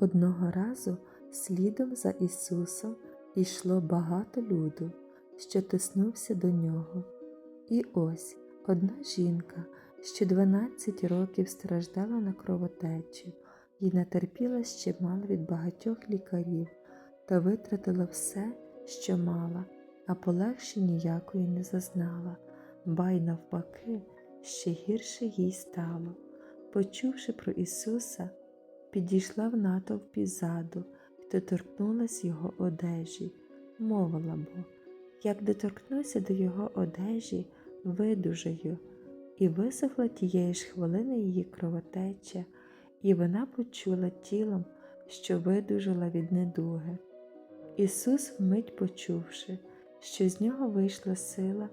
Одного разу слідом за Ісусом йшло багато люду, що тиснувся до нього. І ось одна жінка, що 12 років страждала на кровотечі і натерпілась чимало від багатьох лікарів та витратила все, що мала, а полегші ніякої не зазнала, ба й навпаки, ще гірше їй стало. Почувши про Ісуса, підійшла в натовпі ззаду і доторкнулась його одежі, мовила бо, як доторкнуся до його одежі, видужаю, і висохла тієї ж хвилини її кровотеча, і вона почула тілом, що видужала від недуги. Ісус, вмить почувши, що з нього вийшла сила,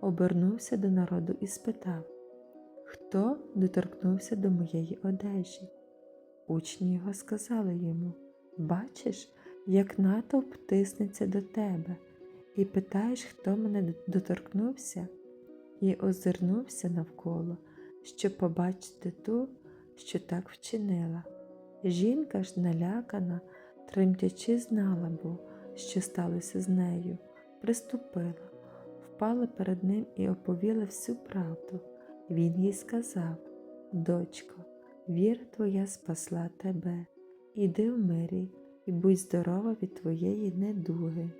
обернувся до народу і спитав, Хто доторкнувся до моєї одежі? Учні його сказали йому Бачиш, як натовп тиснеться до тебе, і питаєш, хто мене доторкнувся, і озирнувся навколо, щоб побачити ту, що так вчинила. Жінка ж налякана, тремтячи, знала бо, що сталося з нею, приступила, впала перед ним і оповіла всю правду. Він їй сказав Дочко, віра твоя спасла тебе, іди в мирі і будь здорова від твоєї недуги.